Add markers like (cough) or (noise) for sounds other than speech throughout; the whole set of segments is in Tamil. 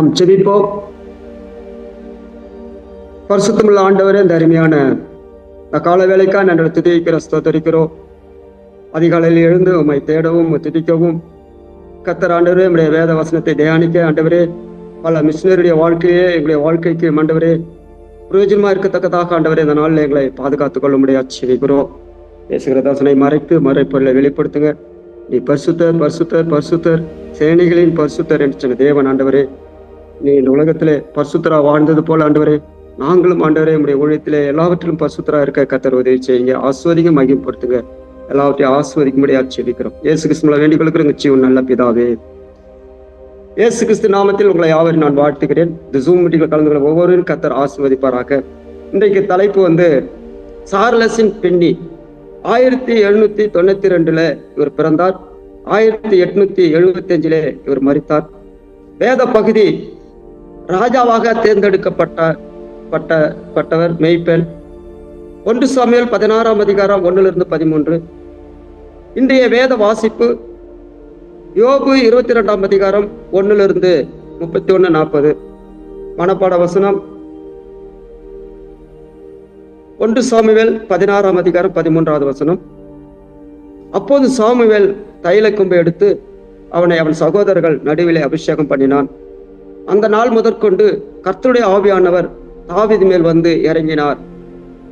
நாம் செபிப்போம். பரிசுத்தமுள்ள ஆண்டவரே இந்த அருமையான கால வேலைக்கா நாங்கள் துதிக்கிற ஸ்தோத்தரிக்கிறோம். அதிகாலையில் எழுந்து உம்மை தேடவும் துதிக்கவும். கத்தர் ஆண்டவரே நம்முடைய வேத வசனத்தை தியானிக்க ஆண்டவரே பல மிஷினருடைய வாழ்க்கையே எங்களுடைய வாழ்க்கைக்கு ஆண்டவரே பிரயோஜனமா இருக்கத்தக்கதாக ஆண்டவரே இந்த நாளில் எங்களை பாதுகாத்துக் கொள்ள முடியாது செய்கிறோம் பேசுகிற தாசனை மறைத்து மறைப்பொருளை வெளிப்படுத்துங்க. நீ பரிசுத்தர் பரிசுத்தர் பரிசுத்தர் சேனைகளின் பரிசுத்தர் என்று சொன்ன தேவன் ஆண்டவரே நீ இந்த உலகத்திலே பசுத்தரா வாழ்ந்தது போல ஆண்டவரே நாங்களும் ஆண்டவரே நம்முடைய ஊழியத்திலே எல்லாவற்றிலும் பசுத்தரா இருக்க கத்தர் உதவி செய்யுங்க. ஆஸ்வதிங்க மகிழ்ப்படுத்துங்க எல்லாவற்றையும் ஆஸ்வதிக்கும்படியா முடியாது செபிக்கிறோம். இயேசு கிறிஸ்துவ வேண்டிக் கொள்கிறோங்க ஜீவன் நல்ல பிதாவே. ஏசு கிறிஸ்து நாமத்தில் உங்களை யாவரும் நான் வாழ்த்துகிறேன். இந்த ஜூம் மீட்டில் கலந்து கொள்ள ஒவ்வொருவரும் கத்தர் ஆசிர்வதிப்பாராக. இன்றைக்கு தலைப்பு வந்து சார்லஸின் பெண்ணி. ஆயிரத்தி எழுநூத்தி தொண்ணூத்தி ரெண்டுல இவர் பிறந்தார். ஆயிரத்தி எட்நூத்தி எழுபத்தி அஞ்சுல இவர் மறித்தார் வேத பகுதி ராஜாவாக தேர்ந்தெடுக்கப்பட்ட பட்ட பட்டவர் மெய்ப்பெண் ஒன்று சமையல் பதினாறாம் அதிகாரம் ஒன்னிலிருந்து பதிமூன்று. இன்றைய வேத வாசிப்பு யோபு இருபத்தி ரெண்டாம் அதிகாரம் ஒன்னிலிருந்து முப்பத்தி ஒன்று நாற்பது. மனப்பாட வசனம். ஒன்று சாமுவேல் பதினாறாம் அதிகாரம் பதிமூன்றாவது வசனம். அப்போது சாமுவேல் தைல கும்பை எடுத்து அவனை அவன் சகோதரர்கள் நடுவிலே அபிஷேகம் பண்ணினான். அந்த நாள் முதற்கொண்டு கர்த்தருடைய ஆவியானவர் தாவீது மேல் வந்து இறங்கினார்.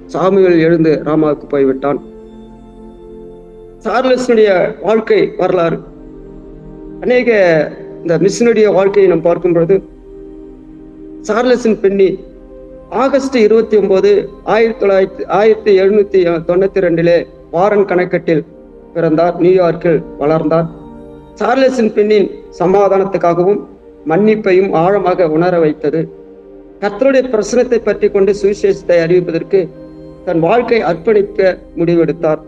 சாமுவேல் எழுந்து ராமாவுக்கு போய்விட்டான். சார்லஸுடைய வாழ்க்கை வரலாறு. அநேக இந்த மிஷினுடைய வாழ்க்கையை நாம் பார்க்கும் பொழுது சார்லஸின் பெண்ணி ஆகஸ்ட் இருபத்தி ஒன்பது ஆயிரத்தி தொள்ளாயிரத்தி ஆயிரத்தி எழுநூத்தி தொண்ணூத்தி ரெண்டிலே வாரன் கணக்கட்டில் பிறந்தார் நியூயார்க்கில் வளர்ந்தார். சார்லஸின் பெண்ணின் சமாதானத்துக்காகவும் மன்னிப்பையும் ஆழமாக உணர வைத்தது. கத்தருடைய பிரசனத்தை பற்றி கொண்டு சுவிசேஷத்தை அறிவிப்பதற்கு தன் வாழ்க்கை அர்ப்பணிக்க முடிவெடுத்தார்.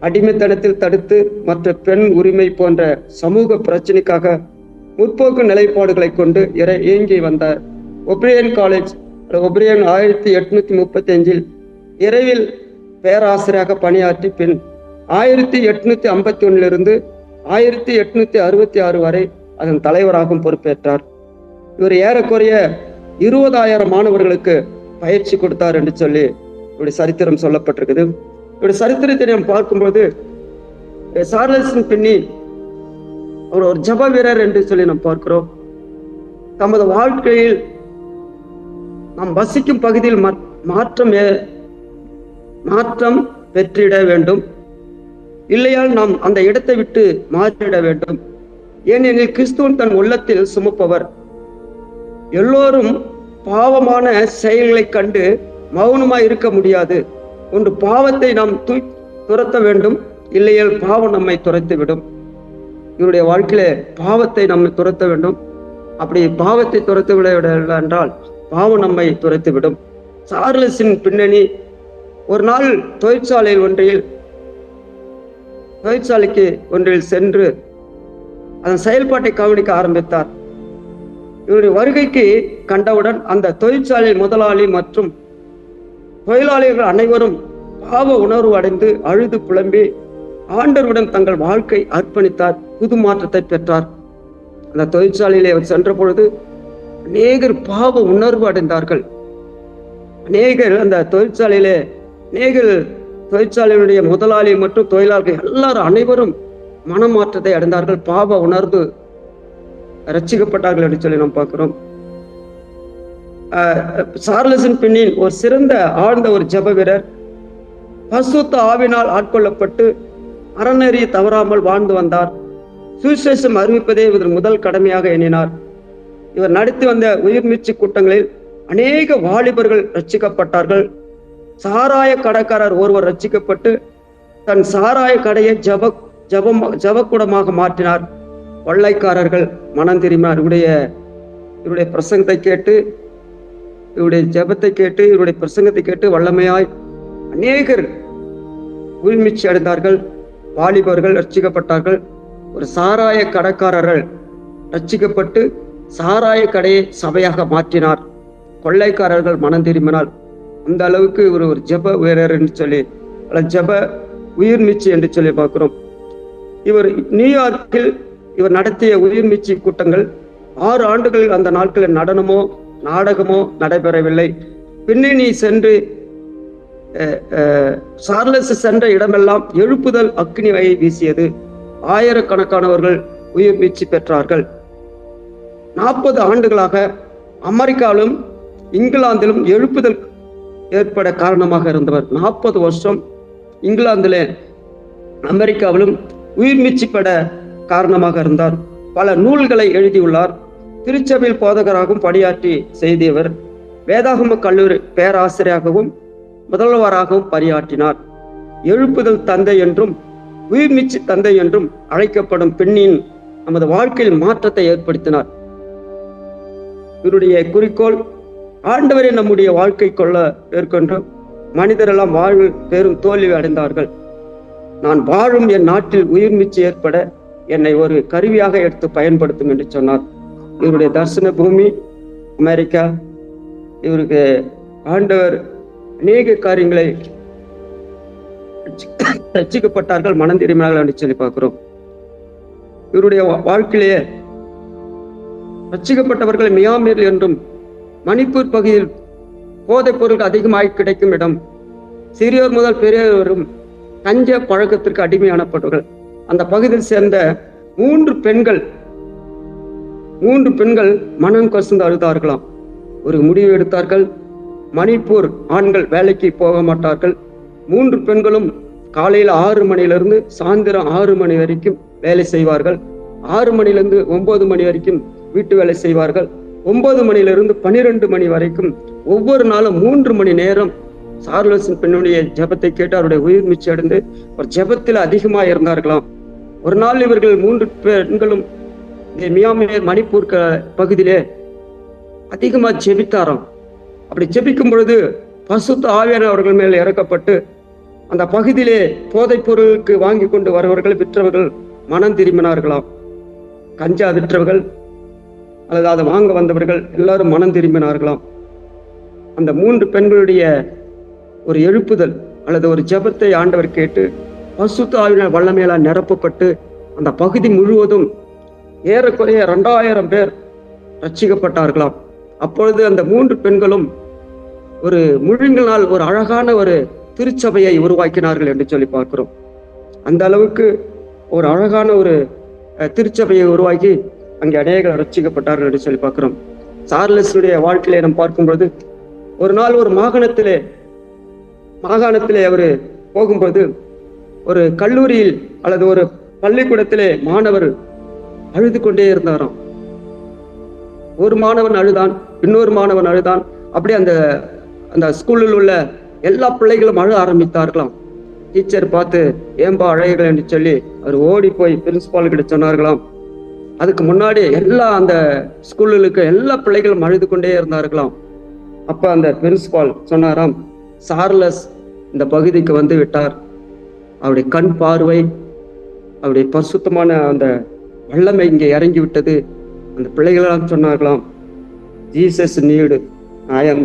அடிமைத்தனத்தில் தடுத்து மற்ற பெண் உரிமை போன்ற சமூக பிரச்சனைக்காக முற்போக்கு நிலைப்பாடுகளை கொண்டு இறை இயங்கி வந்த ஒப்ரியன் காலேஜ் ஒப்ரியன் ஆயிரத்தி எட்நூத்தி முப்பத்தி அஞ்சில் இரவில் பேராசிரியராக பணியாற்றி பின் ஆயிரத்தி எட்நூத்தி ஐம்பத்தி ஒன்னிலிருந்து ஆயிரத்தி எட்நூத்தி அறுபத்தி ஆறு வரை அதன் தலைவராகவும் பொறுப்பேற்றார். இவர் ஏறக்குறைய இருபதாயிரம் மாணவர்களுக்கு பயிற்சி கொடுத்தார் என்று சொல்லி இவருடைய சரித்திரம் சொல்லப்பட்டிருக்குது. இவருடைய சரித்திரத்தை நாம் பார்க்கும்போது சார்லஸின் பின்னி அவர் ஒரு ஜப வீரர் என்று சொல்லி நாம் பார்க்கிறோம். தமது வாழ்க்கையில் நாம் வசிக்கும் பகுதியில் மாற்றம் மாற்றம் பெற்றிட வேண்டும். இல்லையால் நாம் அந்த இடத்தை விட்டு மாற்றிட வேண்டும். ஏனெனில் கிறிஸ்துவன் தன் உள்ளத்தில் சுமப்பவர். எல்லோரும் பாவமான செயல்களை கண்டு மௌனமாய் இருக்க முடியாது. ஒன்று பாவத்தை நாம் தூய் துரத்த வேண்டும் இல்லையேல் பாவம் நம்மை துரைத்து விடும் இவருடைய வாழ்க்கையில பாவத்தை நம்மை துரத்த வேண்டும். அப்படி பாவத்தை துரத்து விடவில்லை என்றால் பாவம் நம்மை துரைத்து விடும் சார்லஸின் பின்னணி ஒரு நாள் தொழிற்சாலை ஒன்றில் தொழிற்சாலைக்கு ஒன்றில் சென்று அதன் செயல்பாட்டை கவனிக்க ஆரம்பித்தார். இவருடைய வருகைக்கு கண்டவுடன் அந்த தொழிற்சாலை முதலாளி மற்றும் தொழிலாளிகள் அனைவரும் பாவ உணர்வு அடைந்து அழுது புலம்பி ஆண்டருடன் தங்கள் வாழ்க்கை அர்ப்பணித்தார் புது மாற்றத்தை பெற்றார். அந்த தொழிற்சாலையிலே அவர் சென்ற பொழுது அநேகர் பாவ உணர்வு அடைந்தார்கள். அநேகர் அந்த தொழிற்சாலையிலே அநேகர் தொழிற்சாலையினுடைய முதலாளி மற்றும் தொழிலாளர்கள் எல்லாரும் அனைவரும் மனமாற்றத்தை அடைந்தார்கள். பாவ உணர்வு ரச்சிக்கப்பட்டார்கள் என்று சொல்லி நாம் பார்க்கிறோம். சார்லஸின் பின்னின் ஒரு சிறந்த ஆழ்ந்த ஒரு ஜப வீரர் பசுத்த ஆவினால் ஆட்கொள்ளப்பட்டு அறநெறி தவறாமல் வாழ்ந்து வந்தார். சுவிசேஷம் அறிவிப்பதே இவர் முதல் கடமையாக எண்ணினார். இவர் நடத்தி வந்த உயிர்மீச்சு கூட்டங்களில் அநேக வாலிபர்கள் ரட்சிக்கப்பட்டார்கள் சாராய கடைக்காரர் ஒருவர் ரட்சிக்கப்பட்டு தன் சாராய கடையை ஜப ஜபம் ஜபக்கூடமாக மாற்றினார். கொள்ளைக்காரர்கள் மனம் திரும்பினார் இவருடைய இவருடைய பிரசங்கத்தை கேட்டு இவருடைய ஜபத்தை கேட்டு இவருடைய பிரசங்கத்தை கேட்டு வல்லமையாய் அநேகர் உரிமிச்சு அடைந்தார்கள். வாலிபர்கள் ரட்சிக்கப்பட்டார்கள் ஒரு சாராய கடைக்காரர்கள் ரட்சிக்கப்பட்டு சாராய கடையை சபையாக மாற்றினார். கொள்ளைக்காரர்கள் மனம் திரும்பினால் அந்த அளவுக்கு இவர் ஒரு ஜப வீரர் என்று சொல்லி அல்ல ஜப உயிர்மீச்சு என்று சொல்லி பார்க்கிறோம். இவர் நியூயார்க்கில் இவர் நடத்திய உயிர்மீச்சு கூட்டங்கள் ஆறு ஆண்டுகளில் அந்த நாட்களில் நடனமோ நாடகமோ நடைபெறவில்லை. பின்னணி சென்று சார்லஸ் சென்ற இடமெல்லாம் எழுப்புதல் அக்னி வகை வீசியது. ஆயிரக்கணக்கானவர்கள் உயிர் மீட்சி பெற்றார்கள். நாற்பது ஆண்டுகளாக அமெரிக்காவிலும் இங்கிலாந்திலும் எழுப்புதல் ஏற்பட காரணமாக இருந்தவர். நாற்பது வருஷம் இங்கிலாந்திலே அமெரிக்காவிலும் உயிர் மீச்சுப்பட காரணமாக இருந்தார். பல நூல்களை எழுதியுள்ளார். திருச்சபையில் போதகராகவும் பணியாற்றி செய்தியவர் வேதாகம கல்லூரி பேராசிரியராகவும் முதல்வராகவும் பணியாற்றினார். எழுப்புதல் தந்தை என்றும் உயிர்மீச்சு தந்தை என்றும் அழைக்கப்படும் பெண்ணின் நமது வாழ்க்கையில் மாற்றத்தை ஏற்படுத்தினார். இவருடைய குறிக்கோள் ஆண்டவரை நம்முடைய வாழ்க்கை கொள்ள மேற்கொண்டு மனிதரெல்லாம் வாழ்வில் பெரும் தோல்வி அடைந்தார்கள். நான் வாழும் என் நாட்டில் உயிர்மீச்சு ஏற்பட என்னை ஒரு கருவியாக எடுத்து பயன்படுத்தும் என்று சொன்னார். இவருடைய தர்சன பூமி அமெரிக்கா இவருக்கு ஆண்டவர் அநேக காரியங்களை ரட்சிக்கப்பட்டார்கள் மனம் திரும்பினார்கள் என்று சொல்லி பார்க்கிறோம். இவருடைய வா- வாழ்க்கையிலேயே ரச்சிக்கப்பட்டவர்கள் மியாமீர் என்றும் மணிப்பூர் பகுதியில் போதைப் பொருள் அதிகமாகி கிடைக்கும் இடம் சிறியோர் முதல் பெரியவரும் கஞ்ச பழக்கத்திற்கு அடிமையானப்பட்டவர்கள் அந்த பகுதியில் சேர்ந்த மூன்று பெண்கள் மூன்று பெண்கள் மனம் கசந்து அழுதார்களாம். ஒரு முடிவு எடுத்தார்கள் மணிப்பூர் ஆண்கள் வேலைக்கு போக மாட்டார்கள். மூன்று பெண்களும் காலையில் ஆறு மணியிலிருந்து சாயந்தரம் ஆறு மணி வரைக்கும் வேலை செய்வார்கள். ஆறு மணிலிருந்து ஒன்பது மணி வரைக்கும் வீட்டு வேலை செய்வார்கள். ஒன்பது மணியிலிருந்து பனிரெண்டு மணி வரைக்கும் ஒவ்வொரு நாளும் மூன்று மணி நேரம் சார்லஸின் பெண்ணுடைய ஜெபத்தை கேட்டு அவருடைய உயிர் மிச்சம் அடைந்து ஒரு ஜெபத்தில் அதிகமா இருந்தார்களாம் ஒரு நாள் இவர்கள் மூன்று பெண்களும் இந்த மியாமியர் மணிப்பூர் பகுதியிலே அதிகமா ஜெபித்தாராம். அப்படி ஜெபிக்கும் பொழுது பசுத்த ஆவியான அவர்கள் மேல் இறக்கப்பட்டு அந்த பகுதியிலே போதைப் பொருளுக்கு வாங்கி கொண்டு வரவர்கள் விற்றவர்கள் மனம் திரும்பினார்களாம். கஞ்சா விற்றவர்கள் அல்லது அதை வாங்க வந்தவர்கள் எல்லாரும் மனம் திரும்பினார்களாம். அந்த மூன்று பெண்களுடைய ஒரு எழுப்புதல் அல்லது ஒரு ஜெபத்தை ஆண்டவர் கேட்டு பசுத்த ஆவியினர் வல்லமையால் நிரப்பப்பட்டு அந்த பகுதி முழுவதும் ஏறக்குறைய ரெண்டாயிரம் பேர் ரட்சிக்கப்பட்டார்களாம் அப்பொழுது அந்த மூன்று பெண்களும் ஒரு முழுங்கினால் ஒரு அழகான ஒரு திருச்சபையை உருவாக்கினார்கள் என்று சொல்லி பார்க்கிறோம். அந்த அளவுக்கு ஒரு அழகான ஒரு திருச்சபையை உருவாக்கி அங்கே அநேகர் ரட்சிக்கப்பட்டார்கள் என்று சொல்லி பார்க்கிறோம். சார்லஸுடைய வாழ்க்கையில நாம் பார்க்கும்பொழுது ஒரு நாள் ஒரு மாகாணத்திலே மாகாணத்திலே அவர் போகும்போது ஒரு கல்லூரியில் அல்லது ஒரு பள்ளிக்கூடத்திலே மாணவர் அழுது கொண்டே இருந்தாராம். ஒரு மாணவன் அழுதான் இன்னொரு மாணவன் அழுதான். அப்படியே அந்த அந்த ஸ்கூலில் உள்ள எல்லா பிள்ளைகளும் அழ ஆரம்பித்தார்களாம். டீச்சர் பார்த்து ஏம்பா அழைகள் என்று சொல்லி அவர் ஓடி போய் பிரின்சிபால் கிட்ட சொன்னார்களாம். அதுக்கு முன்னாடி எல்லா அந்த ஸ்கூலில் இருக்க எல்லா பிள்ளைகளும் அழுது கொண்டே இருந்தார்களாம். அப்ப அந்த பிரின்சிபால் சொன்னாராம் சார்லஸ் இந்த பகுதிக்கு வந்து விட்டார். அவருடைய கண் பார்வை அவருடைய பரிசுத்தமான அந்த வல்லமை இங்கே இறங்கி விட்டது. அந்த பிள்ளைகளெல்லாம் சொன்னார்களாம் Jesus need I am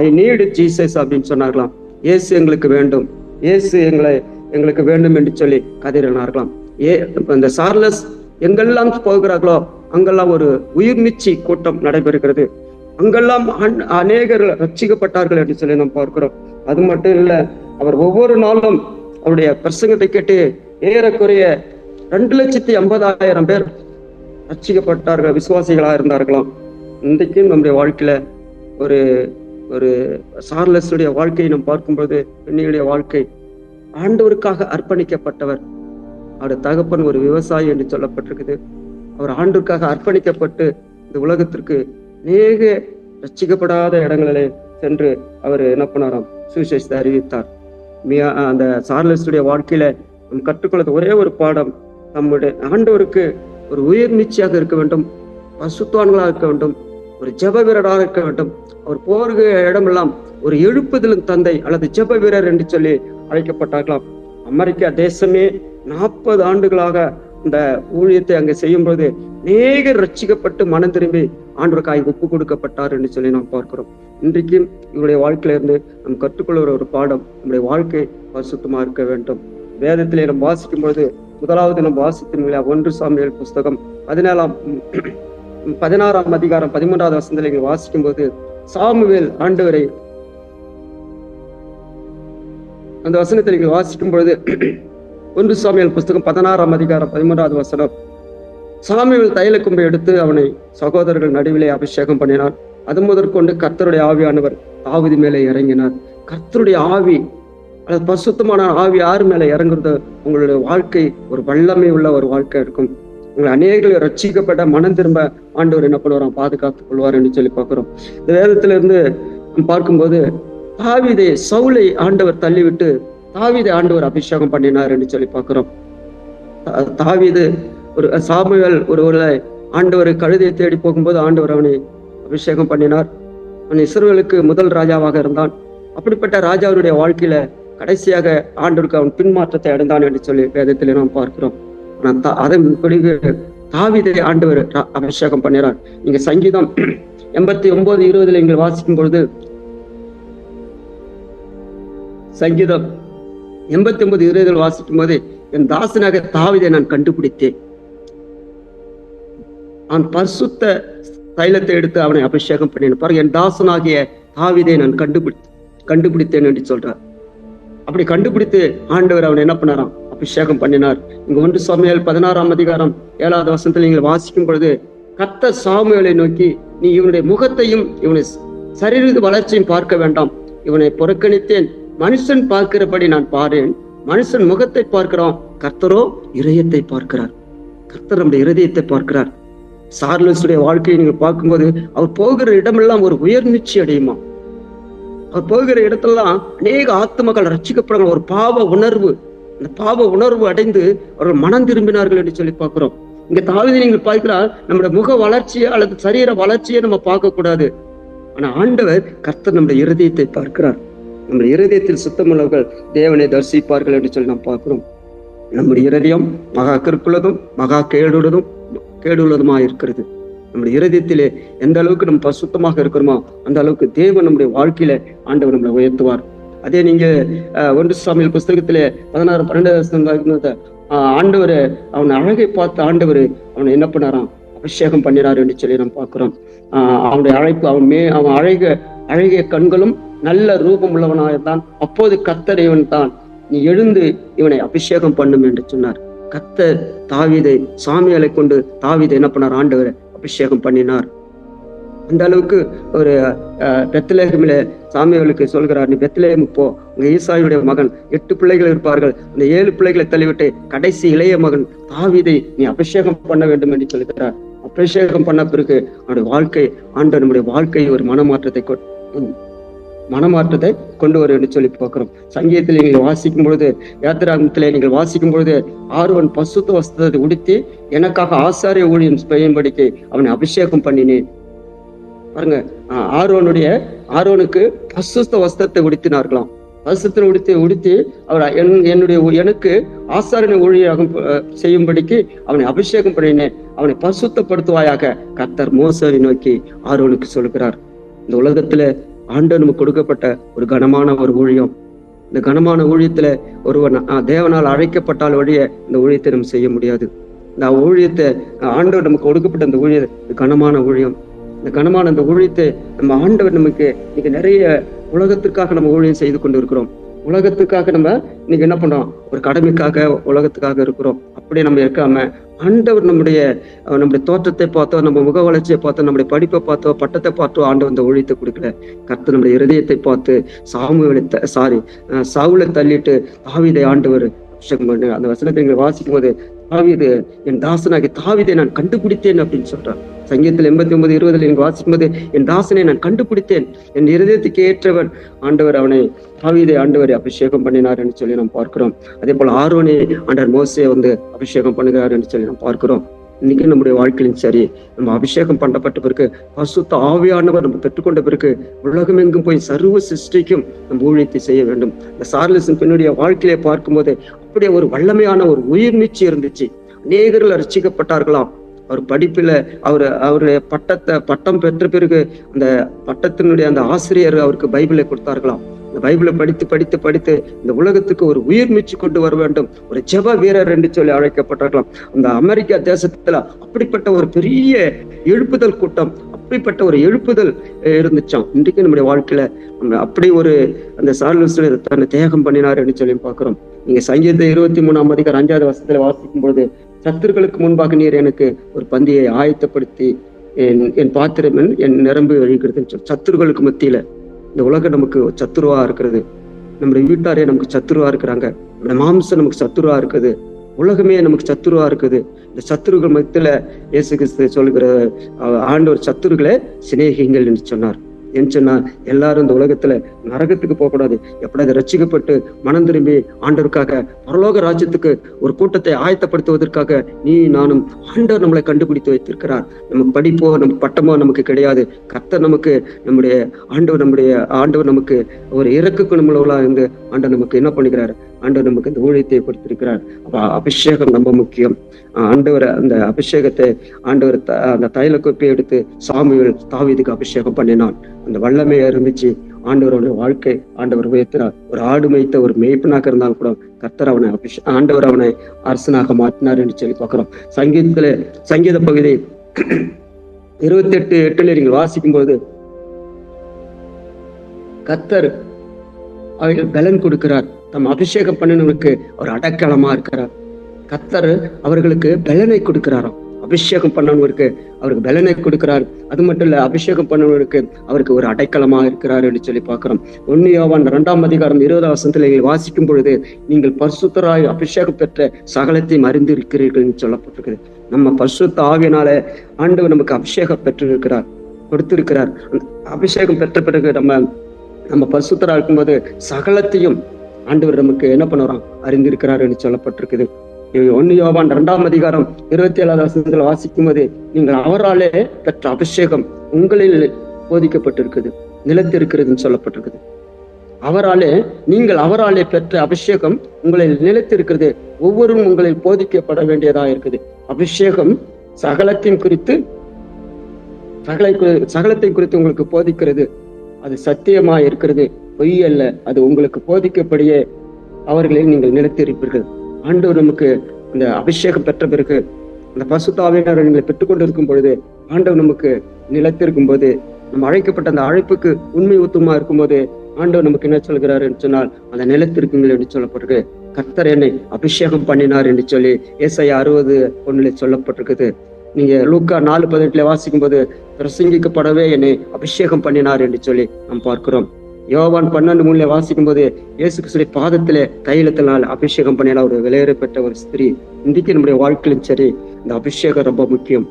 I need Jesus அப்படின்னு சொன்னார்களாம். இயேசு எங்களுக்கு வேண்டும் இயேசு எங்களை எங்களுக்கு வேண்டும் என்று சொல்லி கதறினார்களாம். ஏ அந்த சார்லஸ் எங்கெல்லாம் போகிறார்களோ அங்கெல்லாம் ஒரு உயிர்மிச்சி கூட்டம் நடைபெறுகிறது. அங்கெல்லாம் அநேகர் ரட்சிக்கப்பட்டார்கள் என்று சொல்லி நாம் பார்க்கிறோம். அது மட்டும் இல்ல அவர் ஒவ்வொரு நாளும் அவருடைய பிரசங்கத்தை கேட்டு ஏறக்குறைய ரெண்டு லட்சத்தி ஐம்பதாயிரம் பேர் ரட்சிக்கப்பட்டார்கள் விசுவாசிகளா இருந்தார்களாம். இன்றைக்கும் நம்முடைய வாழ்க்கையில ஒரு ஒரு சார்லஸுடைய வாழ்க்கையை நாம் பார்க்கும்போது பெண்ணுடைய வாழ்க்கை ஆண்டவருக்காக அர்ப்பணிக்கப்பட்டவர். அவருடைய தகப்பன் ஒரு விவசாயி என்று சொல்லப்பட்டிருக்குது. அவர் ஆண்டுக்காக அர்ப்பணிக்கப்பட்டு இந்த உலகத்திற்கு அநேக ரசிக்கப்படாத இடங்களிலே சென்று அவர் என்ன பண்ணாராம்? சுவிசேஷத்தை அறிவித்தார். மியா அந்த சார்லஸுடைய வாழ்க்கையில நம் கற்றுக்கொள்வது ஒரே ஒரு பாடம் நம்முடைய ஆண்டவருக்கு ஒரு உயிர் நீச்சியாக இருக்க வேண்டும் பசுத்தான்களாக இருக்க வேண்டும் ஒரு ஜப வீரராக இருக்க வேண்டும். அவர் போகிற இடமெல்லாம் ஒரு எழுப்புதலும் தந்தை அல்லது ஜெப வீரர் என்று சொல்லி அழைக்கப்பட்டார்களாம். அமெரிக்கா தேசமே நாற்பது ஆண்டுகளாக இந்த ஊழியத்தை அங்கே செய்யும்போது அநேகர் ரட்சிக்கப்பட்டு மனம் திரும்பி ஆண்டவருக்காய் ஒப்பு கொடுக்கப்பட்டார் என்று சொல்லி நாம் பார்க்கிறோம். இன்றைக்கும் இவருடைய வாழ்க்கையில இருந்து நாம் கற்றுக்கொள்கிற ஒரு பாடம் நம்முடைய வாழ்க்கை பரிசுத்தமா இருக்க வேண்டும். வேதத்திலே நாம் வாசிக்கும் பொழுது முதலாவது நாம் வாசித்தின் ஒன்று சாமியல் புஸ்தகம். பதினேழாம் பதினாறாம் அதிகாரம் பதிமூன்றாவது வசனத்தில் நீங்கள் வாசிக்கும் போது சாமுவேல் ஆண்டவரை அந்த வசனத்தை நீங்கள் வாசிக்கும் பொழுது ஒன்று சாமியல் புஸ்தகம் பதினாறாம் அதிகாரம் பதிமூன்றாவது வசனம். சாமியல் தைல கும்பை எடுத்து அவனை சகோதரர்கள் நடுவிலே அபிஷேகம் பண்ணினார். அது முதற்கொண்டு கர்த்தருடைய ஆவியானவர் தாவதி மேலே இறங்கினார். கர்த்தருடைய ஆவி அல்லது பசுத்தமான ஆவி யார் மேலே இறங்குறது உங்களுடைய வாழ்க்கை ஒரு வல்லமை உள்ள ஒரு வாழ்க்கை இருக்கும். உங்களை அநேகர்கள் ரட்சிக்கப்பட்ட மனம் திரும்ப ஆண்டவர் என்ன பண்ணுவாராம் பாதுகாத்துக் கொள்வார் என்று சொல்லி பார்க்கிறோம். இந்த வேதத்துல இருந்து பார்க்கும்போது தாவிதை சவுலை ஆண்டவர் தள்ளிவிட்டு தாவிதை ஆண்டவர் அபிஷேகம் பண்ணினார் என்று சொல்லி பார்க்கிறோம். தாவிது ஒரு சாமுவேல் ஒரு ஒரு ஆண்டவர் கழுதையை தேடி போகும்போது ஆண்டவர் அவனை அபிஷேகம் பண்ணினார். அவன் இஸ்ரவேலுக்கு முதல் ராஜாவாக இருந்தான். அப்படிப்பட்ட ராஜாவுடைய வாழ்க்கையில கடைசியாக ஆண்டவருக்கு அவன் பின்மாற்றத்தை அடைந்தான் என்று சொல்லி வேதத்தில் நாம் பார்க்கிறோம். ஆனால் தா- அதன் பிறகு தாவிதை ஆண்டவர் அபிஷேகம் பண்ணினார். நீங்க சங்கீதம் (clears throat) எண்பத்தி ஒன்பது இருபதுல நீங்கள் வாசிக்கும் பொழுது சங்கீதம் எண்பத்தி ஒன்பது இருபதில் வாசிக்கும் போது என் தாசனாக தாவிதை நான் கண்டுபிடித்தேன். அவன் பரிசுத்த தைலத்தை எடுத்து அவனை அபிஷேகம் பண்ணின. பாருங்க என் தாசனாகிய தாவிதை நான் கண்டுபிடி கண்டுபிடித்தேன் என்று சொல்றார். அப்படி கண்டுபிடித்து ஆண்டவர் அவன் என்ன பண்ணாராம்? அபிஷேகம் பண்ணினார். இங்க ஒன்று சமையல் பதினாறாம் அதிகாரம் ஏழாவது வசனத்தில் நீங்கள் வாசிக்கும் பொழுது கத்த சாமுவேலை நோக்கி நீ இவனுடைய முகத்தையும் இவனை சரீர வளர்ச்சியும் பார்க்க வேண்டாம். இவனை புறக்கணித்தேன். மனுஷன் பார்க்கிறபடி நான் பாரேன். மனுஷன் முகத்தை பார்க்கிறான். கர்த்தரோ இதயத்தை பார்க்கிறார். கர்த்தர் நம்முடைய இருதயத்தை பார்க்கிறார். சார்லஸுடைய வாழ்க்கையை நீங்கள் பார்க்கும்போது அவர் போகிற இடமெல்லாம் ஒரு உயர்நீச்சி அடையுமா? அவர் போகிற இடத்தெல்லாம் அநேக ஆத்மக்கள் ரட்சிக்கப்படுற ஒரு பாவ உணர்வு அந்த பாவ உணர்வு அடைந்து அவர்கள் மனம் திரும்பினார்கள் என்று சொல்லி பார்க்கிறோம். இங்க தாவிதை நீங்கள் பார்க்கிறால் நம்முடைய முக வளர்ச்சியை அல்லது சரீர வளர்ச்சியை நம்ம பார்க்க கூடாது ஆனா ஆண்டவர் கர்த்தர் நம்முடைய இருதயத்தை பார்க்கிறார். நம்முடைய இருதயத்தில் சுத்தமுள்ளவர்கள் தேவனை தரிசிப்பார்கள் என்று சொல்லி நாம் பார்க்கிறோம். நம்முடைய இருதயம் மகா கற்குள்ளதும் மகா கேடுள்ளதும் கேடுள்ளதுமா இருக்கிறது. நம்முடைய இருதயத்திலே எந்த அளவுக்கு நம்ம பசுத்தமாக இருக்கிறோமோ அந்த அளவுக்கு தேவன் நம்முடைய வாழ்க்கையில ஆண்டவர் நம்மளை உயர்த்துவார். அதே நீங்க அஹ், ஒன்று சுவாமியில் புஸ்தகத்திலே பதினாறு பன்னெண்டு ஆண்டவர் அவன் அழகை பார்த்து ஆண்டவர் அவனை என்ன பண்ணாராம்? அபிஷேகம் பண்ணினார் என்று சொல்லி நம்ம பார்க்கிறோம். ஆஹ் அவனுடைய அழைப்பு அவன் மே அவன் அழக அழகிய கண்களும் நல்ல ரூபம் உள்ளவனாயிருந்தான் அப்போது கத்தர் இவன் தான் நீ எழுந்து இவனை அபிஷேகம் பண்ணும் என்று சொன்னார். கத்த தாவிதை சாமியாலை கொண்டு தாவிதை என்ன பண்ணார்? ஆண்டவர் அபிஷேகம் பண்ணினார். அந்த அளவுக்கு ஒரு பெத்தலேகமில சாமியாளுக்கு சொல்கிறார் நீ பெத்தலேகம் போ. உங்க ஈசாயுடைய மகன் எட்டு பிள்ளைகள் இருப்பார்கள். அந்த ஏழு பிள்ளைகளை தள்ளிவிட்டு கடைசி இளைய மகன் தாவீதை நீ அபிஷேகம் பண்ண வேண்டும் என்று சொல்லுகிறார் அபிஷேகம் பண்ண பிறகு அவனுடைய வாழ்க்கை ஆண்டு நம்முடைய வாழ்க்கை ஒரு மனமாற்றத்தை மனமாற்றத்தை கொண்டு வரும் என்று சொல்லி பார்க்கிறோம். சங்கீதத்தில் நீங்கள் வாசிக்கும் பொழுது யாத்திராகத்திலே நீங்கள் வாசிக்கும் பொழுது ஆர்வன் பசுத்த வஸ்திரத்தை உடுத்தி எனக்காக ஆசாரிய ஊழியம் செய்யும்படிக்கு அவனை அபிஷேகம் பண்ணினேன். பாருங்க ஆர்வனுடைய ஆர்வனுக்கு பசுத்த வஸ்திரத்தை உடுத்தினார்களாம். வஸ்திரத்தை உடுத்தி உடுத்தி அவர் என்- என்னுடைய எனக்கு ஆசாரியனை ஊழியராக செய்யும்படிக்கு அவனை அபிஷேகம் பண்ணினேன். அவனை பசுத்தப்படுத்துவாயாக கத்தர் மோசரை நோக்கி ஆரோனுக்கு சொல்கிறார். இந்த உலகத்துல ஆண்டு நமக்கு கொடுக்கப்பட்ட ஒரு கனமான ஒரு ஊழியம். இந்த கனமான ஊழியத்துல ஒருவன் தேவனால் அழைக்கப்பட்டால் வழிய இந்த ஊழியத்தை நம்ம செய்ய முடியாது. இந்த ஊழியத்தை ஆண்டவர் நமக்கு கொடுக்கப்பட்ட இந்த ஊழிய கனமான ஊழியம். இந்த கனமான அந்த ஊழியத்தை நம்ம ஆண்டவர் நமக்கு இன்னைக்கு நிறைய உலகத்திற்காக நம்ம ஊழியம் செய்து கொண்டு இருக்கிறோம் உலகத்துக்காக நம்ம இன்னைக்கு என்ன பண்றோம்? ஒரு கடமைக்காக உலகத்துக்காக இருக்கிறோம். அப்படியே நம்ம இருக்காம ஆண்டவர் நம்முடைய நம்முடைய தோற்றத்தை பார்த்தோ நம்ம முக வளர்ச்சியை பார்த்தோ நம்முடைய படிப்பை பார்த்தோ பட்டத்தை பார்த்தோ ஆண்டவர் இந்த ஒழித்து கொடுக்கல. கர்த்தர் நம்முடைய இருதயத்தை பார்த்து சாமுவேலை சாரி சாவுல தள்ளிட்டு ஆவிதை ஆண்டவர் அந்த வசனத்தை நீங்கள் வாசிக்கும் போது தாவிது என் தாசனாகி தாவிதை நான் கண்டுபிடித்தேன் அப்படின்னு சொல்றான் சங்கீதத்தில் எண்பத்தி ஒன்பது இருபதுல எனக்கு வாசிக்கும் போது என் தாசனை நான் கண்டுபிடித்தேன். என் இருதயத்துக்கு ஏற்றவன் ஆண்டவர் அவனை தாவீதை ஆண்டவரை அபிஷேகம் பண்ணினார் என்று சொல்லி நாம் பார்க்கிறோம். அதே போல ஆரோனே ஆண்டவர் மோசையை வந்து அபிஷேகம் பண்ணுகிறார் என்று சொல்லி நாம் பார்க்கிறோம். இன்னைக்கு நம்முடைய வாழ்க்கையிலும் சரி நம்ம அபிஷேகம் பண்ணப்பட்ட பிறகு பசுத்த ஆவியானவர் நம்ம பெற்றுக்கொண்ட பிறகு உலகமெங்கும் போய் சர்வ சிருஷ்டிக்கும் நம்ம ஊழியத்தை செய்ய வேண்டும். இந்த சார்லஸின் பெண்ணுடைய வாழ்க்கையிலே பார்க்கும்போது அப்படி ஒரு வல்லமையான ஒரு உயிர்நீச்சி இருந்துச்சு. அநேகர்கள் ரட்சிக்கப்பட்டார்களாம் அவர் படிப்புல அவர் அவருடைய பட்டத்தை பட்டம் பெற்ற பிறகு அந்த பட்டத்தினுடைய அந்த ஆசிரியர் அவருக்கு பைபிளை கொடுத்தார்களாம். இந்த பைபிளை படித்து படித்து படித்து இந்த உலகத்துக்கு ஒரு உயிர் மீச்சு கொண்டு வர வேண்டும். ஒரு ஜப வீரர் என்று சொல்லி அழைக்கப்பட்டிருக்கலாம் அந்த அமெரிக்கா தேசத்துல அப்படிப்பட்ட ஒரு பெரிய எழுப்புதல் கூட்டம் அப்படிப்பட்ட ஒரு எழுப்புதல் இருந்துச்சாம். இன்றைக்கு நம்முடைய வாழ்க்கையில நம்ம அப்படி ஒரு அந்த சார்லஸ் தன்னை தியாகம் பண்ணினார் என்று சொல்லி பார்க்கிறோம். நீங்க சங்கீத இருபத்தி மூணாம் அதிகாரம் அஞ்சாவது வருஷத்துல வாசிக்கும் பொழுது சத்துருக்களுக்கு முன்பாக நீர் எனக்கு ஒரு பந்தியை ஆயத்தப்படுத்தி என் என் பாத்திரம் என் நிரம்பு வழிகிறதுன்னு சொல்லி சத்துருக்களுக்கு மத்தியில இந்த உலகம் நமக்கு சத்துருவா இருக்கிறது. நம்முடைய வீட்டாரே நமக்கு சத்துருவா இருக்கிறாங்க. நம்முடைய மாம்சம் நமக்கு சத்துருவா இருக்குது. உலகமே நமக்கு சத்துருவா இருக்குது. இந்த சத்துருகள் மத்தியில இயேசு கிறிஸ்து சொல்லுகிற ஆண்டவர் சத்துருக்களை சிநேகிங்கள் என்று சொன்னார். ஏன்னு சொன்னா எல்லாரும் இந்த உலகத்துல நரகத்துக்கு போகக்கூடாது. எப்படியாவது ரசிக்கப்பட்டு மனம் திரும்பி ஆண்டவருக்காக பரலோக ராஜ்யத்துக்கு ஒரு கூட்டத்தை ஆயத்தப்படுத்துவதற்காக நீ நானும் ஆண்டவர் நம்மளை கண்டுபிடித்து வைத்திருக்கிறார். நம்ம படிப்போ நமக்கு பட்டமோ நமக்கு கிடையாது. கர்த்தர் நமக்கு நம்முடைய ஆண்டவர் நம்முடைய ஆண்டவர் நமக்கு ஒரு இறக்கு குணமுள்ளவளா இருந்து ஆண்டவர் நமக்கு என்ன பண்ணுகிறாரு ஆண்டவர் நமக்கு இந்த ஊழியத்தை கொடுத்திருக்கிறார். அப்ப அபிஷேகம் ரொம்ப முக்கியம். ஆஹ் ஆண்டவர் அந்த அபிஷேகத்தை ஆண்டவர் த- அந்த தைல குப்பையை எடுத்து சாமுவேல் தாவீதுக்கு அபிஷேகம் பண்ணினான். அந்த வல்லமையா இருந்துச்சு. ஆண்டவருடைய வாழ்க்கை ஆண்டவர் உயர்த்தினார். ஒரு ஆடு மேய்த்த ஒரு மேய்ப்பனாக இருந்தாலும் கூட கர்த்தர் அவனை அபிஷே ஆண்டவர் அவனை அரசனாக மாற்றினார் என்று சொல்லி பார்க்கிறோம். சங்கீதத்துல சங்கீத பகுதி இருபத்தி எட்டு எட்டுல நீங்கள் வாசிக்கும் போது கத்தர் அவர்கள் பலன் கொடுக்கிறார். தம் அபிஷேகம் பண்ணினவருக்கு அவர் அடக்கலமா இருக்கிறார். கத்தர் அவர்களுக்கு பலனை கொடுக்கிறாராம். அபிஷேகம் பண்ணவனுக்கு அவருக்கு பலனை கொடுக்கிறார். அது மட்டும் இல்ல அபிஷேகம் பண்ணவனுக்கு அவருக்கு ஒரு அடைக்கலமா இருக்கிறார் என்று சொல்லி பார்க்கிறோம். ஒன்னு யோவான் இரண்டாம் அதிகாரம் இருபதாம் வசனத்தில் நீங்கள் வாசிக்கும் பொழுது நீங்கள் பரிசுத்தராய் அபிஷேகம் பெற்ற சகலத்தையும் அறிந்து இருக்கிறீர்கள் என்று சொல்லப்பட்டிருக்கிறது. நம்ம பரிசுத்த ஆவியினால ஆண்டவர் நமக்கு அபிஷேகம் பெற்றிருக்கிறார் கொடுத்திருக்கிறார். அபிஷேகம் பெற்ற பிறகு நம்ம நம்ம பரிசுத்தரா இருக்கும்போது சகலத்தையும் ஆண்டவர் நமக்கு என்ன பண்ணுறான்? அறிந்திருக்கிறார் என்று சொல்லப்பட்டிருக்குது ஒன்னு யோவான் இரண்டாம் அதிகாரம் இருபத்தி ஏழாவது வசனத்துல வாசிக்கும் போது நீங்கள் அவராலே பெற்ற அபிஷேகம் உங்களில் போதிக்கப்பட்டிருக்குது நிலைத்திருக்கிறதுன்னு சொல்லப்பட்டிருக்குது. அவராலே நீங்கள் அவராலே பெற்ற அபிஷேகம் உங்களில் நிலைத்திருக்கிறது. ஒவ்வொருவரும் உங்களில் போதிக்கப்பட வேண்டியதா இருக்குது. அபிஷேகம் சகலத்தின் குறித்து சகலை சகலத்தை குறித்து உங்களுக்கு போதிக்கிறது. அது சத்தியமா இருக்கிறது. பொய் அல்ல. அது உங்களுக்கு போதிக்கப்படியே அவர்களில் நீங்கள் நிலைத்திருப்பீர்கள். ஆண்டவர் நமக்கு இந்த அபிஷேகம் பெற்ற பிறகு அந்த பசுத்தாவினர் நீங்கள் பெற்றுக்கொண்டு இருக்கும் பொழுது ஆண்டவர் நமக்கு நிலைத்திருக்கும் போது நம்ம அழைக்கப்பட்ட அந்த அழைப்புக்கு உண்மை உத்தமா இருக்கும்போது ஆண்டவர் நமக்கு என்ன சொல்கிறார் என்று சொன்னால் அந்த நிலத்திற்குங்கள் என்று சொல்லப்பட்டிருக்கு. கர்த்தர் என்னை அபிஷேகம் பண்ணினார் என்று சொல்லி ஏசை அறுபது ஒண்ணுல சொல்லப்பட்டிருக்குது. நீங்க லூக்கா நாலு பதினெட்டுல வாசிக்கும் போது பிரசங்கிக்கப்படவே என்னை அபிஷேகம் பண்ணினார் என்று சொல்லி நாம் பார்க்கிறோம். யோவான் பன்னெண்டு மூணுல வாசிக்கும் போது இயேசு கிறிஸ்துடைய பாதத்திலே தைலத்தினால் அபிஷேகம் பண்ணின ஒரு விலையேறப்பட்ட ஒரு ஸ்திரீ. இன்றைக்கு நம்முடைய வாழ்க்கையிலும் சரி இந்த அபிஷேகம் ரொம்ப முக்கியம்.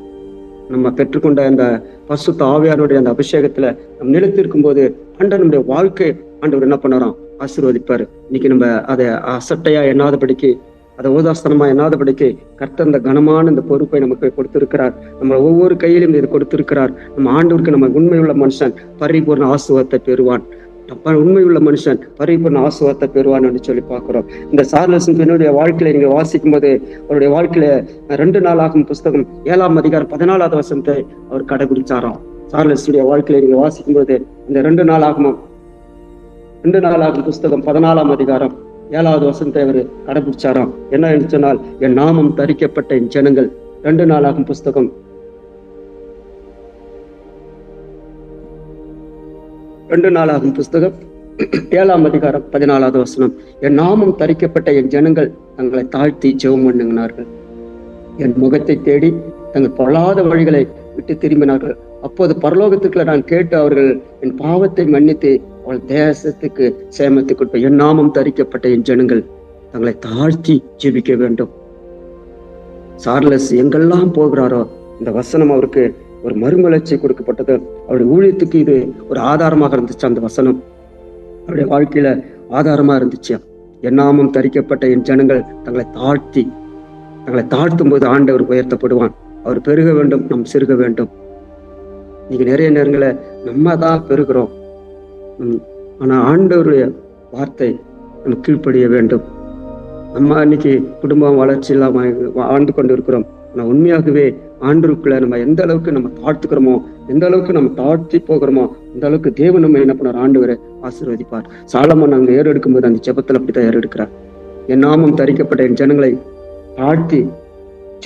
நம்ம பெற்றுக்கொண்ட அந்த பசுத்த ஆவியானுடைய அந்த அபிஷேகத்துல நம்ம நிலைத்திருக்கும் போது ஆண்டவர் நம்முடைய வாழ்க்கை ஆண்டவர் என்ன பண்ணறான்? ஆசீர்வதிப்பாரு. இன்னைக்கு நம்ம அதை அசட்டையா எண்ணாதபடிக்கு அதை உதாசனமா எண்ணாதபடிக்கு கர்த்த அந்த கனமான இந்த பொறுப்பை நமக்கு கொடுத்திருக்கிறார். நம்ம ஒவ்வொரு கையிலும் இது கொடுத்திருக்கிறார். நம்ம ஆண்டவருக்கு நம்ம உண்மையுள்ள மனுஷன் பரிபூர்ண ஆசுவத்தை பெறுவான். உண்மை உண்மையுள்ள மனுஷன் பரிபூர்ண ஆசுவத்தை பெறுவான்னு சொல்லி பார்க்கிறோம். இந்த சார்லஸ் என்னுடைய வாழ்க்கையில நீங்க வாசிக்கும் போது அவருடைய வாழ்க்கையில ரெண்டு நாள் ஆகும் புஸ்தகம் ஏழாம் அதிகாரம் பதினாலாவது வசனத்தை அவர் கடைபிடிச்சாராம். சார்லஸுடைய வாழ்க்கையில நீங்க வாசிக்கும் போது இந்த ரெண்டு நாள் ரெண்டு நாள் ஆகும் புஸ்தகம் பதினாலாம் அதிகாரம் ஏழாவது வசனத்தை அவர் கடைபிடிச்சாராம். என்ன என்று சொன்னால் என் நாமம் தரிக்கப்பட்ட என் ஜனங்கள் ரெண்டு நாளாகும் புஸ்தகம் ரெண்டு நாளாகும் புஸ்தகம். ஏழாம் அதிகாரம் பதினாலாவது வசனம். என் நாமம் தரிக்கப்பட்ட என் ஜனங்கள் தங்களை தாழ்த்தி ஜெபம் பண்ணுங்கினார்கள். என் முகத்தை தேடி தங்கள் பொல்லாத வழிகளை விட்டு திரும்பினார்கள். அப்போது பரலோகத்துக்குள்ள நான் கேட்டு அவர்கள் என் பாவத்தை மன்னித்து அவள் தேசத்துக்கு சேமத்தை கொடுப்பேன் என் நாமம் தரிக்கப்பட்ட என் ஜனங்கள் தங்களை தாழ்த்தி ஜெபிக்க வேண்டும். சார்லஸ் எங்கெல்லாம் போகிறாரோ இந்த வசனம் அவருக்கு ஒரு மறுமலர்ச்சி கொடுக்கப்பட்டது. அவருடைய ஊழியத்துக்கு இது ஒரு ஆதாரமாக இருந்துச்சு அந்த வசனம். அவருடைய வாழ்க்கையில ஆதாரமா இருந்துச்சு. என்னாமும் தரிக்கப்பட்ட என் ஜனங்கள் தங்களை தாழ்த்தி தங்களை தாழ்த்தும் போது ஆண்டவர் உயர்த்தப்படுவான். அவர் பெருக வேண்டும் நாம் சிறுக வேண்டும். இன்னைக்கு நிறைய நேரங்களை நம்ம தான் பெருகிறோம். உம், ஆனா ஆண்டவருடைய வார்த்தை நம்ம கீழ்ப்படிய வேண்டும். நம்ம இன்னைக்கு குடும்பம் வளர்ச்சி இல்லாம வாழ்ந்து கொண்டு இருக்கிறோம் ஆனா உண்மையாகவே ஆண்டருக்குள்ள நம்ம எந்த அளவுக்கு நம்ம தாழ்த்துக்கிறோமோ எந்த அளவுக்கு நம்ம தாழ்த்தி போகிறோமோ அந்த அளவுக்கு தேவன் நம்ம என்ன பண்ணார் ஆண்டவரை ஆசீர்வதிப்பார். சாலமன் அங்க ஏறெடுக்கும்போது அந்த ஜெபத்துல அப்படித்தான் ஏறெடுக்கிறார் என் நாமம் தரிக்கப்பட்ட என் ஜனங்களை தாழ்த்தி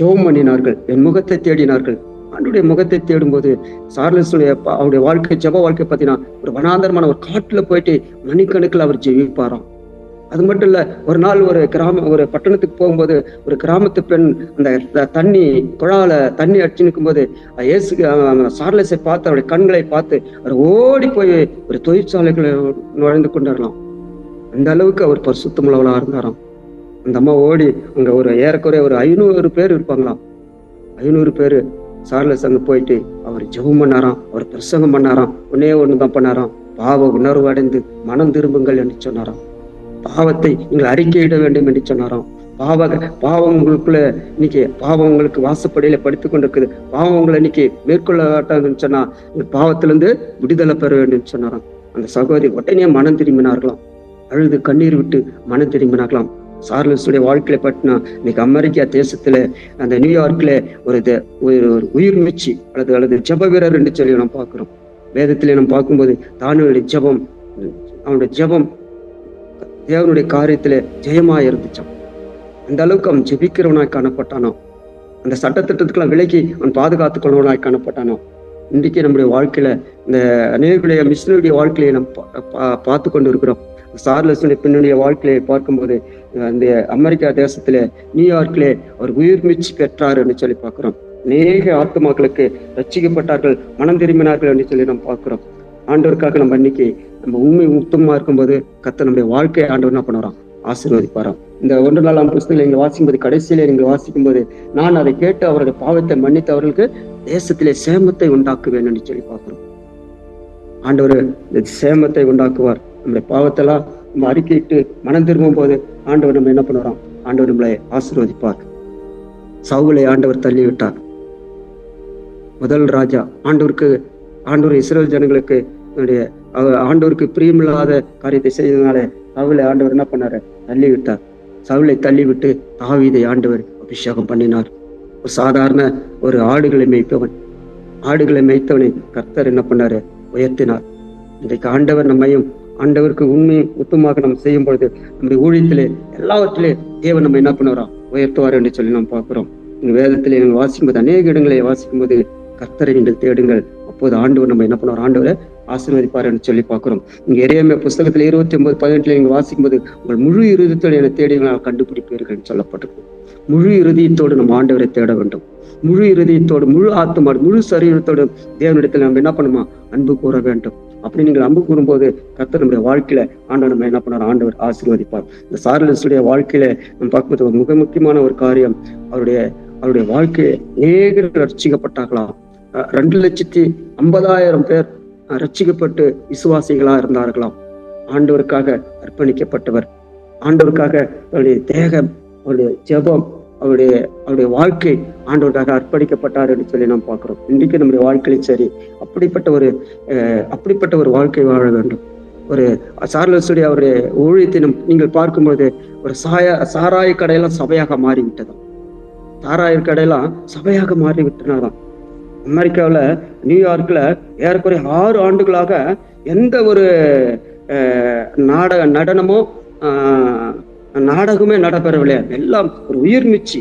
ஜெபம் பண்ணினார்கள். என் முகத்தை தேடினார்கள். ஆண்டுடைய முகத்தை தேடும்போது சார்லஸுடைய ப- அவருடைய வாழ்க்கை ஜெப வாழ்க்கை பார்த்தீங்கன்னா ஒரு வனாந்தரமான ஒரு காட்டுல போயிட்டு மணிக்கணக்கில் அவர் ஜெயிப்பாராம் அது மட்டும் இல்ல ஒரு நாள் ஒரு கிராம ஒரு பட்டணத்துக்கு போகும்போது ஒரு கிராமத்து பெண் அந்த த- தண்ணி குழால தண்ணி அடிச்சு நிற்கும்போது இயேசு சார்லஸை பார்த்து அவருடைய கண்களை பார்த்து அவர் ஓடி போய் ஒரு தொழிற்சாலைகளை நுழைந்து கொண்டாரலாம் அந்த அளவுக்கு அவர் பரிசுத்தமுள்ளவளா இருந்தாராம். அந்த அம்மா ஓடி அங்க ஒரு ஏறக்குறைய ஒரு ஐநூறு பேர் இருப்பாங்களாம். ஐநூறு பேர் சார்லஸ் அங்க போயிட்டு அவர் ஜெபம் பண்ணாராம் அவர் பிரசங்கம் பண்ணாராம் ஒன்னே ஒண்ணுதான் பண்ணாராம். பாவ உணர்வு அடைந்து மனம் திரும்புங்கள் என்று சொன்னாராம். பாவத்தை நீங்கள் அறிக்கையிட வேண்டும் என்று சொன்னாராம். பாவ பாவம் உங்களுக்குள்ள இன்னைக்கு பாவம் உங்களுக்கு வாசப்படியில படுத்துக் கொண்டிருக்குது. பாவம் உங்களை இன்னைக்கு மேற்கொள்ள வேண்டாம்னு சொன்னா பாவத்திலிருந்து விடுதலை பெற வேண்டும் சொன்னாராம். அந்த சகோதரி உடனே மனம் திரும்பினார்களாம். அழுது கண்ணீர் விட்டு மனம் திரும்பினார்களாம். சார்லஸுடைய வாழ்க்கையில பட்டினா இன்னைக்கு அமெரிக்கா தேசத்துல அந்த நியூயார்க்ல ஒரு ஒரு உயிர் மீட்சி அல்லது அல்லது ஜெப வீரர் என்று சொல்லி நம்ம பார்க்கிறோம். வேதத்திலே நம்ம பார்க்கும்போது தானுடைய ஜெபம் அவனுடைய ஜெபம் தேவனுடைய காரியத்தில் ஜெயமா இருந்துச்சான் அந்த அளவுக்கு அவன் ஜெபிக்கிறவனாய் காணப்பட்டானோ? அந்த சட்டத்திட்டத்துக்கெல்லாம் விலக்கி அவன் பாதுகாத்துக் கொள்வனாய் காணப்பட்டானோ? இன்றைக்கு நம்முடைய வாழ்க்கையில இந்த அநேகருடைய மிஷினருடைய வாழ்க்கையை நம்ம பா- பார்த்து கொண்டு இருக்கிறோம். சார்லஸுடைய பின்னுடைய வாழ்க்கையை பார்க்கும்போது அந்த அமெரிக்கா தேசத்துல நியூயார்க்லே அவர் உயிர் மீச்சு பெற்றார் சொல்லி பார்க்கிறோம். அநேக ஆத்துமாக்களுக்கு ரட்சிக்கப்பட்டார்கள் மனம் திரும்பினார்கள் என்று சொல்லி நாம் பார்க்கிறோம். ஆண்டவருக்காக நம்ம இன்னைக்கு நம்ம உண்மை உத்தமமா இருக்கும்போது கத்த நம்முடைய வாழ்க்கையை ஆண்டவர் என்ன பண்ணுறான் ஆசீர்வதிப்பாராம். இந்த ஒன்று நாளாம் புஸ்தகங்களை நீங்கள் வாசிக்கும்போது கடைசியிலே நீங்கள் வாசிக்கும்போது நான் அதை கேட்டு அவருடைய பாவத்தை மன்னித்து அவர்களுக்கு தேசத்திலே சேமத்தை உண்டாக்குவேன் என்று சொல்லி பார்க்கிறோம். ஆண்டவர் இந்த சேமத்தை உண்டாக்குவார். நம்முடைய பாவத்தெல்லாம் நம்ம அறிக்கையிட்டு மனம் திரும்பும் போது ஆண்டவர் நம்ம என்ன பண்ணுறோம் ஆண்டவர் நம்மளை ஆசீர்வதிப்பார். சவுலை ஆண்டவர் தள்ளிவிட்டார். முதல் ராஜா ஆண்டவருக்கு ஆண்டவர் இஸ்ரேல் ஜனங்களுக்கு தன்னுடைய அவ- ஆண்டவருக்கு பிரியமில்லாத காரியத்தை செய்ததுனால சவுளை ஆண்டவர் என்ன பண்ணாரு? தள்ளி விட்டார் சவுளை தள்ளி விட்டு தாவீதை ஆண்டவர் அபிஷேகம் பண்ணினார். ஒரு சாதாரண ஒரு ஆடுகளை மேய்ப்பவன் ஆடுகளை மேய்த்தவனை கர்த்தர் என்ன பண்ணாரு? உயர்த்தினார். இன்றைக்கு ஆண்டவர் நம்மையும் ஆண்டவருக்கு உண்மையும் உத்தமாக நம்ம செய்யும் பொழுது நம்முடைய ஊழியத்திலே எல்லாவற்றிலே தேவன் நம்ம என்ன பண்ணுவாரா? உயர்த்துவார் என்று சொல்லி நாம் பார்க்கிறோம். இந்த வேதத்திலே வாசிக்கும் வாசிக்கும்போது அநேக இடங்களை வாசிக்கும் போது கர்த்தரை நீங்கள் தேடுங்கள். அப்போது ஆண்டவர் நம்ம என்ன பண்ணுவார்? ஆண்டவரை ஆசீர்வதிப்பார் என்று சொல்லி பார்க்கிறோம். இங்கே எரேமியா புஸ்தகத்தில் இருபத்தி ஒன்பது பதினெட்டுல நீங்க வாசிக்கும்போது உங்கள் முழு இறுதித்தோடு என தேடி நான் கண்டுபிடிப்பீர்கள் என்று சொல்லப்பட்டிருக்கு. முழு இறுதியத்தோடு நம்ம ஆண்டவரை தேட வேண்டும். முழு இறுதியத்தோடு முழு ஆத்மாடு முழு சரீரத்தோடு தேவனிடத்தில் நம்ம என்ன பண்ணுமா? அன்பு கூற வேண்டும். அப்படி நீங்கள் அன்பு கூறும்போது கர்த்தர் நம்முடைய வாழ்க்கையில ஆண்டவர் நம்ம என்ன பண்ணார் ஆண்டவர் ஆசீர்வதிப்பார். இந்த சார்லஸுடைய வாழ்க்கையில நம்ம பார்க்கும்போது ஒரு மிக முக்கியமான ஒரு காரியம் அவருடைய அவருடைய வாழ்க்கையை ஏகர் ரட்சிக்கப்பட்டார்களாம். அஹ் ரெண்டு லட்சத்தி ஐம்பதாயிரம் பேர் ரட்சிக்கப்பட்டு விசுவாசிகளா இருந்தார்களாம். ஆண்டவருக்காக அர்ப்பணிக்கப்பட்டவர். ஆண்டவருக்காக அவருடைய தேகம் அவருடைய ஜெபம் அவருடைய அவருடைய வாழ்க்கை ஆண்டவருக்காக அர்ப்பணிக்கப்பட்டார் என்று சொல்லி நாம் பார்க்கிறோம். இன்றைக்கு நம்முடைய வாழ்க்கையிலும் சரி அப்படிப்பட்ட ஒரு அஹ், அப்படிப்பட்ட ஒரு வாழ்க்கை வாழ வேண்டும். ஒரு சார்லஸுடைய அவருடைய ஊழியத்தை நம் நீங்கள் பார்க்கும்போது ஒரு சாய சாராய கடையெல்லாம் சபையாக மாறிவிட்டதாம். சாராய கடையெல்லாம் சபையாக மாறி அமெரிக்காவில் நியூயார்க்கில் ஏறக்குறைய ஆறு ஆண்டுகளாக எந்த ஒரு நாடக நடனமோ நாடகமே நடைபெறவில்லை. எல்லாம் ஒரு உயிர் மிச்சி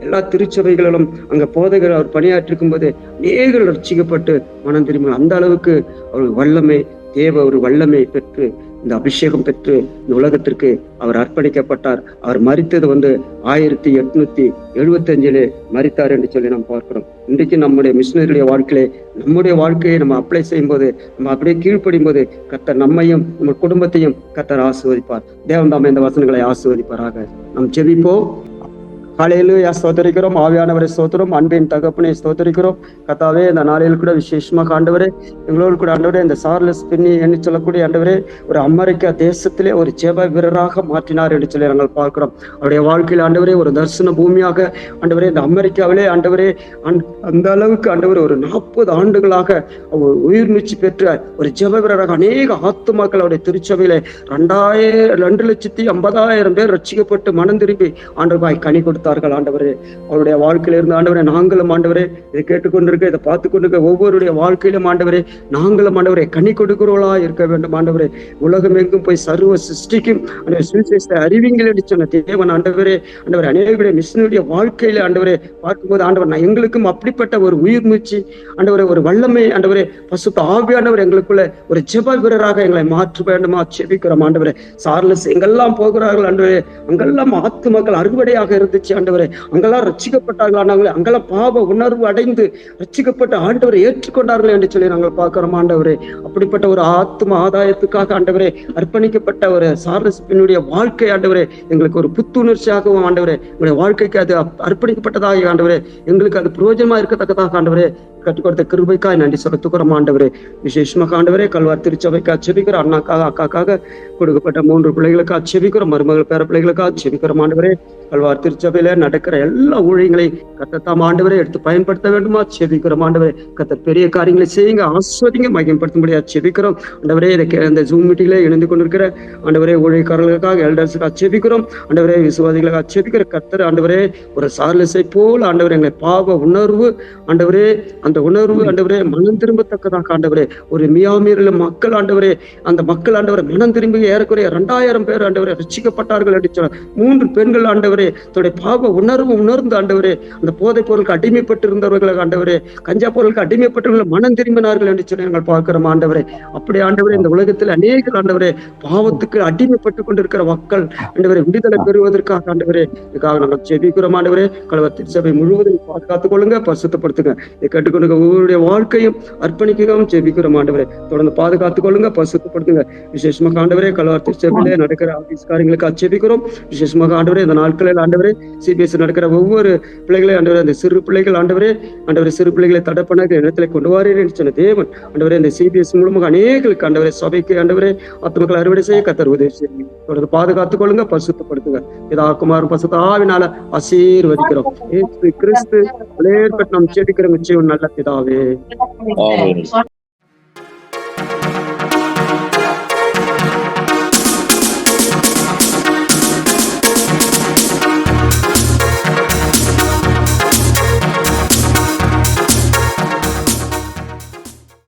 எல்லா திருச்சபைகளிலும் அங்க போதைகள் அவர் பணியாற்றிருக்கும் போது அநேகர் ரசிக்கப்பட்டு மனம் திரும்ப அந்த அளவுக்கு அவர் வல்லமை தேவ ஒரு வல்லமை பெற்று இந்த அபிஷேகம் பெற்று இந்த உலகத்திற்கு அவர் அர்ப்பணிக்கப்பட்டார். அவர் மறித்தது வந்து ஆயிரத்தி எட்நூத்தி எழுபத்தி அஞ்சிலே என்று சொல்லி நாம் பார்க்கிறோம். இன்றைக்கு நம்முடைய மிஷினரியுடைய வாழ்க்கையிலே நம்முடைய வாழ்க்கையை நம்ம அப்ளை செய்யும் போது நம்ம அப்படியே கீழ்ப்படியும் போது கத்தர் நம்மையும் நம்ம குடும்பத்தையும் கத்தர் ஆசீர்வதிப்பார். தேவன் தாமே இந்த வசனங்களை ஆசீர்வதிப்பாராக. நாம் ஜெபிப்போம். காலையிலும் ஸ்தோத்தரிக்கிறோம். ஆவியானவரை ஸ்தோத்திரம். அன்பின் தகப்பனை ஸ்தோத்தரிக்கிறோம். கத்தாவே இந்த நாளையில் கூட விசேஷமாக ஆண்டவரே எங்களோடு கூட ஆண்டவரே இந்த சார்லஸ் பின்னி என்று சொல்லக்கூடிய ஆண்டவரே ஒரு அமெரிக்கா தேசத்திலே ஒரு ஜெப வீரராக மாற்றினார் என்று சொல்லி நாங்கள் பார்க்கிறோம். அவருடைய வாழ்க்கையில் ஆண்டவரே ஒரு தரிசன பூமியாக ஆண்டவரே இந்த அமெரிக்காவிலே ஆண்டவரே அந்த- அந்த அளவுக்கு ஆண்டவர் ஒரு நாற்பது ஆண்டுகளாக அவர் உயிர் மீட்சி பெற்ற ஒரு ஜெப வீரராக அநேக ஆத்துமாக்கள் அவருடைய திருச்சபையிலே ரெண்டாயிரம் ரெண்டு லட்சத்தி ஐம்பதாயிரம் பேர் ரட்சிக்கப்பட்டு மனம் திரும்பி ஆண்டவாய் கனி கொடுத்து கொடுத்தார்கள் ஆண்டவரே. அவருடைய வாழ்க்கையில இருந்து ஆண்டவரே நாங்களும் ஆண்டவரே இதை கேட்டுக்கொண்டிருக்க இதை பார்த்து கொண்டிருக்க ஒவ்வொருடைய வாழ்க்கையிலும் ஆண்டவரே நாங்களும் ஆண்டவரே கனி கொடுக்கிறோளா இருக்க வேண்டும் ஆண்டவரே. உலகம் எங்கும் போய் சர்வ சிருஷ்டிக்கும் ஆண்டவரே சுவிசேஷத்தை அறிவிங்கள் என்று சொன்ன தேவன் ஆண்டவரே. ஆண்டவர் அநேகருடைய மிஷினுடைய வாழ்க்கையில ஆண்டவரே பார்க்கும்போது ஆண்டவர் நான் எங்களுக்கும் அப்படிப்பட்ட ஒரு உயிர் மூச்சு ஆண்டவரே ஒரு வல்லமை ஆண்டவரே பசுத்த ஆவியானவர் எங்களுக்குள்ள ஒரு ஜெப வீரராக எங்களை மாற்ற வேண்டுமா? செபிக்கிறோம் ஆண்டவரே. சார்லஸ் எங்கெல்லாம் போகிறார்கள் ஆண்டவரே அங்கெல்லாம் ஆத்து மக்கள் அறுவடையாக இருந்துச்சு. ஆண்டவரே அங்கெல்லாம் ரட்சிக்கப்பட்டார்கள் ஆண்டவரே அங்கெல்லாம் பாவ உணர்வு அடைந்து ரச்சிக்கப்பட்ட ஆண்டவரை ஏற்றுக்கொண்டார்கள் என்று சொல்லி நாங்கள் பார்க்கிறோம் ஆண்டவரே. அப்படிப்பட்ட ஒரு ஆத்ம ஆதாயத்துக்காக ஆண்டவரே அர்ப்பணிக்கப்பட்ட ஒரு சார்லஸினுடைய வாழ்க்கை ஆண்டவரே எங்களுக்கு ஒரு புத்துணர்ச்சியாகவும் ஆண்டவரே எங்களுடைய வாழ்க்கைக்கு அது அர்ப்பணிக்கப்பட்டதாக ஆண்டவரே எங்களுக்கு அது பிரயோஜனமா இருக்கத்தக்கதாக ஆண்டவரே கற்றுக் கொடுத்த கிருபைக்காய் நன்றி செலுத்துக்கிறோம் ஆண்டவரே. விசேஷமாக ஆண்டவரே கல்வார் திருச்சபைக்கு அச்சபிக்கிறோம் அண்ணாக்காக அக்காக்காக கொடுக்கப்பட்ட மூன்று பிள்ளைகளுக்கு செபிக்கிறோம் மருமகள் பேர பிள்ளைகளுக்கு செபிக்கிறோம் ஆண்டவரே. கல்வார் திருச்சபை திருச்சபையில நடக்கிற எல்லா ஊழியங்களையும் கத்தத்தாம் ஆண்டவரை எடுத்து பயன்படுத்த வேண்டுமா? செபிக்கிறோம் ஆண்டவரை. கத்த பெரிய காரியங்களை செய்யுங்க. ஆஸ்வதிங்க மையப்படுத்தும்படியா செபிக்கிறோம். ஆண்டவரே இதை இந்த ஜூம் மீட்டிங்ல இணைந்து கொண்டிருக்கிற ஆண்டவரே ஊழியக்காரர்களுக்காக எல்டர்ஸுக்காக அச்சபிக்கிறோம் ஆண்டவரே விசுவாதிகளுக்கு அச்சபிக்கிற கத்தர் ஆண்டவரே ஒரு சார்லஸை போல் ஆண்டவரே எங்களை பாவ உணர்வு ஆண்டவரே அந்த உணர்வு ஆண்டவரே மனம் திரும்பத்தக்கதாக ஆண்டவரே ஒரு மியாமீரில் மக்கள் ஆண்டவரே அந்த மக்கள் ஆண்டவரை மனம் திரும்பி ஏறக்குறைய இரண்டாயிரம் பேர் ஆண்டவரை ரசிக்கப்பட்டார்கள் என்று சொன்னார் மூன்று பெண்கள் ஆண்டவரே தன்னுடைய பாவ உணர்வு உணர்ந்து ஆண்டவரே அந்த போதைப் பொருளுக்கு அடிமைப்பட்டிருந்தவர்களை ஆண்டவரே கஞ்சா பொருளுக்கு அடிமைப்பட்டவர்கள் மனம் திரும்பினார்கள் என்று சொல்லி நாங்கள் பார்க்கிறோம் ஆண்டவரே. அப்படி ஆண்டவரே இந்த உலகத்தில் அநேக ஆண்டவரே பாவத்துக்கு அடிமைப்பட்டு கொண்டிருக்கிற மக்கள் ஆண்டவரே விடுதலை பெறுவதற்காக ஆண்டவரே இதுக்காக நாங்கள் செபிக்கிறோம் ஆண்டவரே. கலவர் திருச்சபை முழுவதும் பாதுகாத்துக் கொள்ளுங்க பரிசுத்தப்படுத்துங்க. இதை கேட்டுக்கொண்டு ஒவ்வொருடைய வாழ்க்கையும் அர்ப்பணிக்கவும் ஜெபிக்கிறோம் ஆண்டவரே. தொடர்ந்து பாதுகாத்துக் கொள்ளுங்க பரிசுத்தப்படுத்துங்க. விசேஷமாக ஆண்டவரே கலவர் திருச்சபையிலே நடக்கிற ஆபீஸ்காரங்களுக்கு அச்சபிக்கிறோம் விசேஷமாக ஆண்டவரே இந்த நாட்களில் ஆண்டவரே சிபிஎஸ் நடக்கிற ஒவ்வொரு பிள்ளைகளையும் ஆண்டவர் அந்த சிறு பிள்ளைகள் ஆண்டவரே ஆண்டவர் சிறு பிள்ளைகளை தடப்பண்ண இடத்துல கொண்டு வாரேன் என்று சொன்ன தேவன். ஆண்டவரே இந்த சிபிஎஸ் மூலமாக அநேகளுக்கு ஆண்டவரே சபைக்கு ஆண்டவரே ஆத்மக்கள் அறுவடை செய்ய கத்தர் உதவி செய்யும் தொடர்ந்து பாதுகாத்துக் கொள்ளுங்க பசுத்தப்படுத்துங்க இதா குமாரும் பசுத்த ஆவினால ஆசீர்வதிக்கிறோம். கிறிஸ்து விளையாட்டு நாம் நிச்சயம் நல்ல பிதாவே.